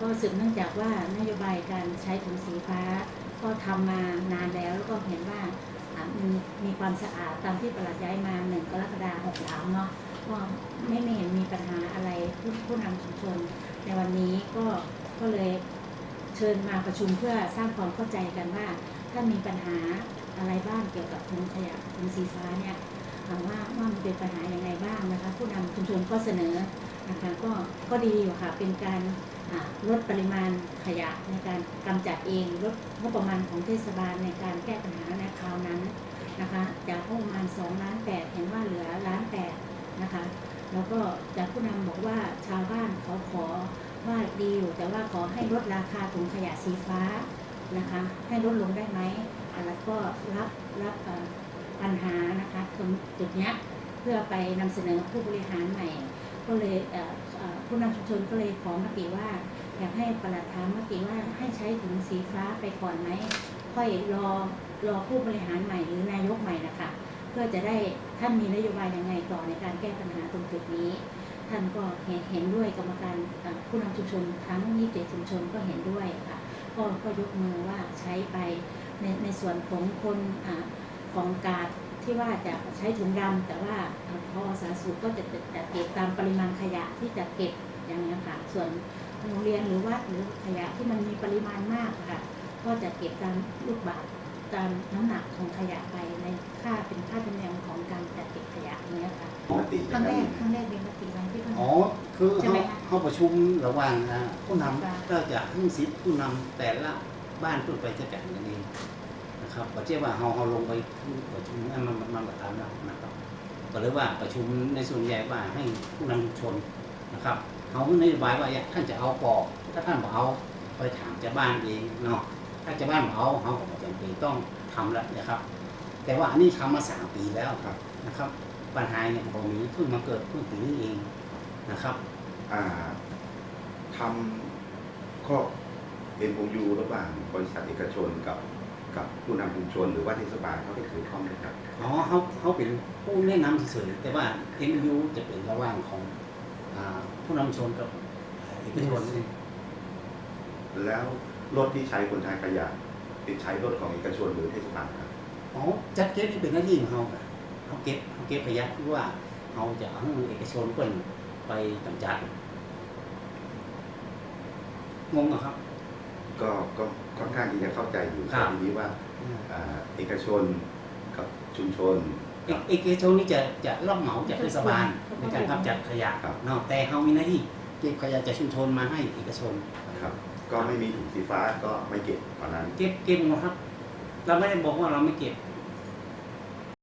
ก็สืบเนื่องจากว่านโยบายการใช้ถุงสีฟ้า ก็ทำมานานแล้วแล้วก็เห็นว่ามีมีความสะอาดตามที่ประหลัดย้ายมาหนึ่งกรกฎาคม63เนาะก็ไม่ไม่เห็นมีปัญหาอะไรผู้ผู้นำชุมชน ในวันนี้ก็ก็เลยเชิญมาประชุมเพื่อสร้างความเข้าใจกันว่า ถ้ามีปัญหาอะไรบ้างเกี่ยวกับถุงขยะถุงสีฟ้าเนี่ยอ่าว่าว่ามันเป็นปัญหายังไงบ้างนะคะ ผู้นำชุมชนก็เสนอนะคะก็ก็ดีอยู่ค่ะเป็นการ ลดปริมาณขยะในการกำจัดเองลดงบประมาณของเทศบาลในการแก้ปัญหาในคราวนั้นนะคะจากงบประมาณ2ล้าน8เห็นว่าเหลือล้าน8นะคะแล้วก็จากผู้นำบอกว่าชาวบ้านเขาขอว่าดีอยู่แต่ว่าขอให้ลดราคาถุงขยะสีฟ้านะคะให้ลดลงได้ไหมอะแล้วก็รับรับปัญหานะคะตรงจุดนี้เพื่อไปนำเสนอผู้บริหารใหม่ ก็เลยผู้นำชุมชนก็เลยขอมติว่า อยากให้ประหลัดถามมติว่าให้ใช้ถุงสีฟ้าไปก่อนไหมค่อยรอรอผู้บริหารใหม่หรือนายกใหม่นะคะเพื่อจะได้ท่านมีนโยบายยังไงต่อในการแก้ปัญหาตรงจุดนี้ ท่านก็เห็นเห็นด้วยกรรมการผู้นำชุมชนทั้ง27ชุมชนก็เห็นด้วยค่ะก็ก็ยกมือว่าใช้ไปในในส่วนของคนอของการ ที่ว่าจะใช้ถุงดำแต่ว่าเอ่อพอสาธารณสุขก็จะจะจะเก็บตามปริมาณขยะที่จะเก็บอย่างนี้ยค่ะ ส่วนโรงเรียนหรือวัดหรือขยะที่มันมีปริมาณมากค่ะ ก็จะเก็บตามลูกบาศก์ตามน้ำหนักของขยะไปในค่าเป็นค่าธรรมเนียมของการจัดเก็บขยะเนี้ยค่ะมติครั้งแรกครั้งแรกเป็นมติวันที่เพิ่งอ๋อ คือใช่ไหมเขาคะเขาประชุมระหว่างอ่าผู้นค่ะำก็จะให้สิทธิ์ผู้นำแต่ละบ้านเพื่อไปจัดการกันเอง นะครับปัจจัยว่าเราเราลงไปประชุมให้มันมันประธานเรานะครับก็เลยว่าประชุมในส่วนใหญ่ว่าให้ผู้นำชุมชนนะครับเขานโยบายว่าอยากท่านจะเอากอกถ้าท่านบอกเอาไปถามเจ้าบ้านเองเนาะถ้าเจ้าบ้านบอกเอาเขาก็จำเป็นต้องทำแล้วนะครับ แต่ว่าอันนี้ทำมาสามปีแล้วครับนะครับ ปัญหาอย่างตรงนี้เพิ่งมาเกิดเพิ่งปีนี้เองนะครับอ่าทำข้อเอ็นโยูระหว่างบริษัทเอกชนกับ กับผู้นำชุมชนหรือว่าเทศบาลเขาได้เกี่ยวข้องไหมครับ อ๋อเขาเขาเป็นผู้แนะนำเฉยๆแต่ว่า MU จะเป็นระหว่างของอ่าผู้นำชนกับเอกชนนี่แล้วรถที่ใช้คนทางขยะติดใช้รถของเอกชนหรือเทศบาลครับ อ๋อจัดเก็บที่เป็นหน้าที่ของเขาค่ะเขาเก็บเขาเก็บขยะคือว่าเขาจะเอาเอกชนเปิ่นไปกำจัดงงเหรอครับ ก็ก็ค่อนข้างที่จะเข้าใจอยู่ครับทีนี้ว่าอ่าเอกชนกับชุมชนเอกเอกชนนี่จะจะรับเหมาจากเทศบาลในการกำจัดขยะครับ เนาะแต่เขามีหน้าที่เก็บขยะจากชุมชนมาให้เอกชนนะครับก็ไม่มีถุงสีฟ้าก็ไม่เก็บตอนนั้น เก็บเก็บหมดครับ เราไม่ได้บอกว่าเราไม่เก็บ